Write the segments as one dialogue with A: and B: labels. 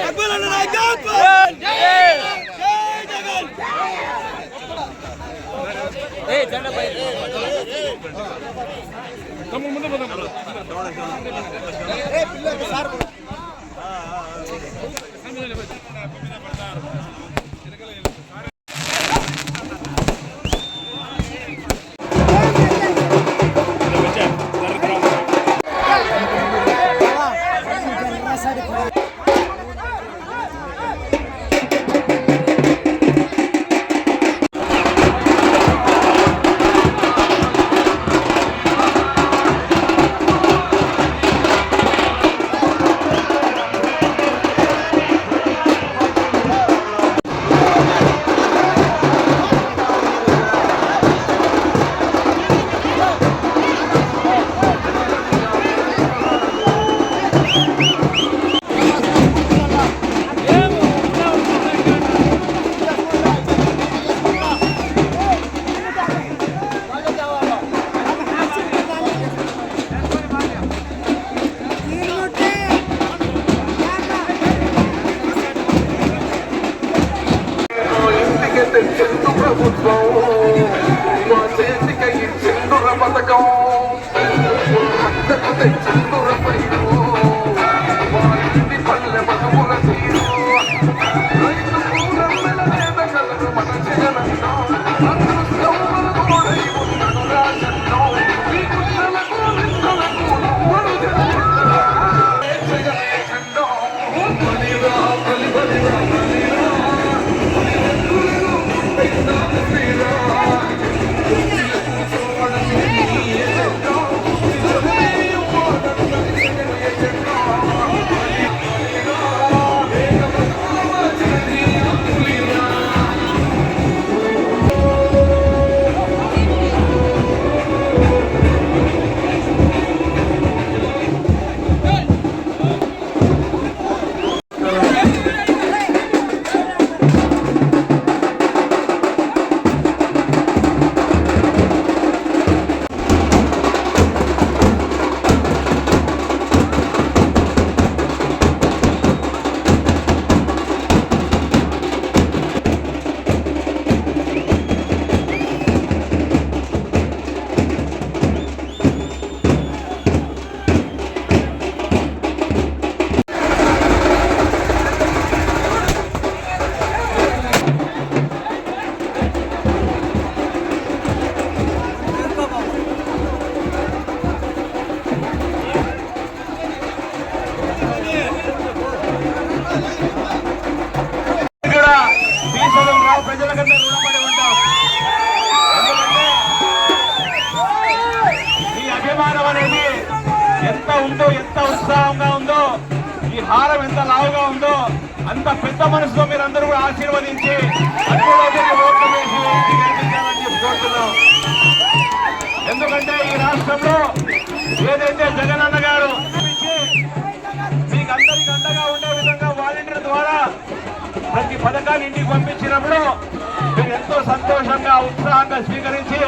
A: అక్బరన్న నాయకత్వం జై జగన్
B: ఇంటికి
C: Thank you. ప్రజలకంటే రుణపడి ఉంటాం. ఎందుకంటే ఈ అభిమానం అనేది ఎంత ఉందో ఎంత ఉత్సాహంగా ఉందో ఈ హారం ఎంత లావుగా ఉందో అంత పెద్ద మనసుతో మీరందరూ కూడా ఆశీర్వదించి అద్భుతమైన ఓట్లు వేసి గెలిపించాలని చెప్పి కోరుతున్నాం. ఎందుకంటే ఈ రాష్ట్రంలో ఏదైతే జగనన్న గారు ప్రతి ఇంటికి పంపించినప్పుడు మీరు ఎంతో సంతోషంగా ఉత్సాహంగా స్వీకరించి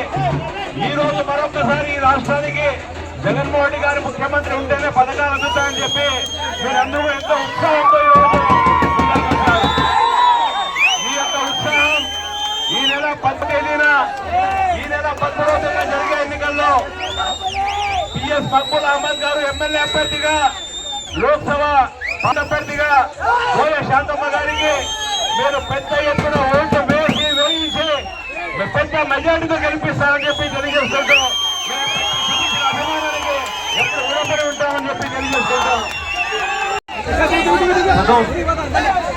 C: ఈ రోజు మరొకసారి ఈ రాష్ట్రానికి జగన్మోహన్ రెడ్డి గారు ముఖ్యమంత్రి ఉంటేనే పథకాలు అందుతాయని చెప్పి మీరందరూ ఎంతో ఉత్సాహంతో ఈ యొక్క ఉత్సాహం ఈ నెల పద్దెనిమిదిన ఈ నెల పద్దెనిమిదిన జరిగే ఎన్నికల్లో పిఎస్ మక్బుల్ అహ్మద్ గారు ఎమ్మెల్యే అభ్యర్థిగా లోక్సభ అభ్యర్థిగా పోయే శాంతమ్మ గారికి మీరు పెద్ద ఎత్తున ఓటు వేసి వేయించి మీ పెద్ద మెజార్టీతో గెలిపిస్తారని చెప్పి తెలియజేస్తుంటాం. అభిమానానికి ఎప్పుడు రుణపడి ఉంటామని చెప్పి తెలియజేస్తుంటాం.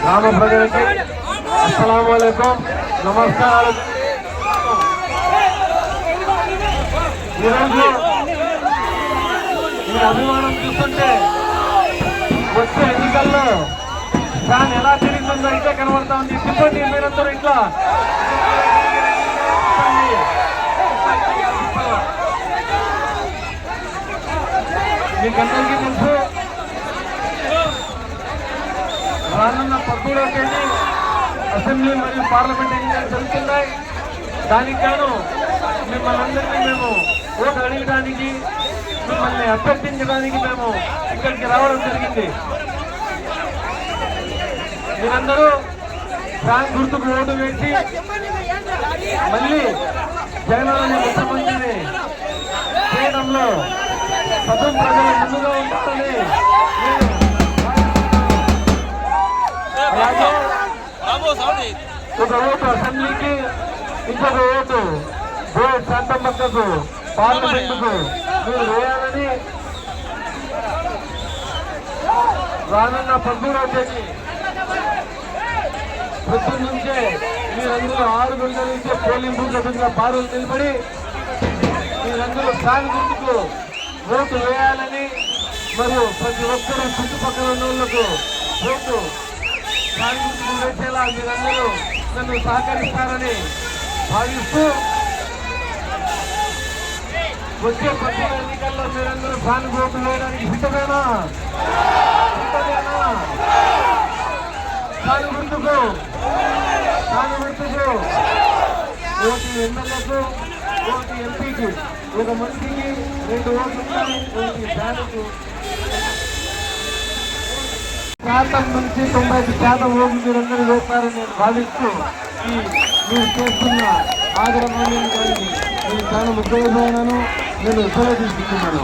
C: గ్రామ ప్రజలకి అస్సలం నమస్కారాలు ఈరోజు మీరు అభిమానం చూస్తుంటే వచ్చే ఎన్నికల్లో ఫ్యాన్ ఎలా మీరందరూ ఇట్లా కనబడతా ఉంది. తిప్పండి మీరందరూ ఇట్లా. మీకందరికీ తెలుసు రానున్న పదమూడవ తేదీ అసెంబ్లీ మరియు పార్లమెంట్ ఎన్నికలు జరుగుతున్నాయి. దానికి గాను మిమ్మల్ని అందరినీ మేము ఓటు అడగడానికి మిమ్మల్ని అభ్యర్థించడానికి మేము ఇక్కడికి రావడం జరిగింది. మీరందరూ ఫ్యాన్ గుర్తుకు ఓటు వేసి మళ్ళీ జగనన్న ముఖ్యమంత్రిని చేయడంలో సగం ప్రజలు ముందుగా ఉంటారని ఒక ఓటు అసెంబ్లీకి ఇంకొక ఓటు బోర్డు పక్కకు పార్లమెంటుకు మీరు వేయాలని రానున్న పద్మూడవ తేదీ పొద్దున్న నుంచే మీరందరూ ఆరు గంటల నుంచే పోలింగ్ బూత్ ఎదురుగా బారులు నిలబడి మీరందరూ ఫ్యాన్ గుర్తుకు ఓటు వేయాలని మరియు ప్రతి ఒక్కరూ చుట్టుపక్కల ఉన్న వాళ్ళకు ఓటు ఫ్యాన్ గుర్తుకు వేసేలా మీరందరూ నన్ను సహకరిస్తారని భావిస్తూ వచ్చే ప్రతి ఎన్నికల్లో మీరందరూ ఫ్యాన్ ఓటు వేయడానికి సిద్ధమేనా? సిద్ధమేనా? ఫ్యాన్ గుర్తుకు. ఫ్యాన్ గుర్తుకు. ఓటు ఎమ్మెల్యేకు ఓటు ఎంపీకి. ఒక మనిషికి రెండు ఓట్లు ఉంటాయి ఒకటి ఫ్యాన్కు శాతం నుంచి తొంభై ఐదు శాతం ఓట్లు మీరందరూ వేస్తారని నేను భావిస్తూ ఈ మీరు చేస్తున్న ఆగ్రహాన్ని కానీ నేను చాలా ముఖ్యమైనాను నేను సెలవు తీసుకుంటున్నాను.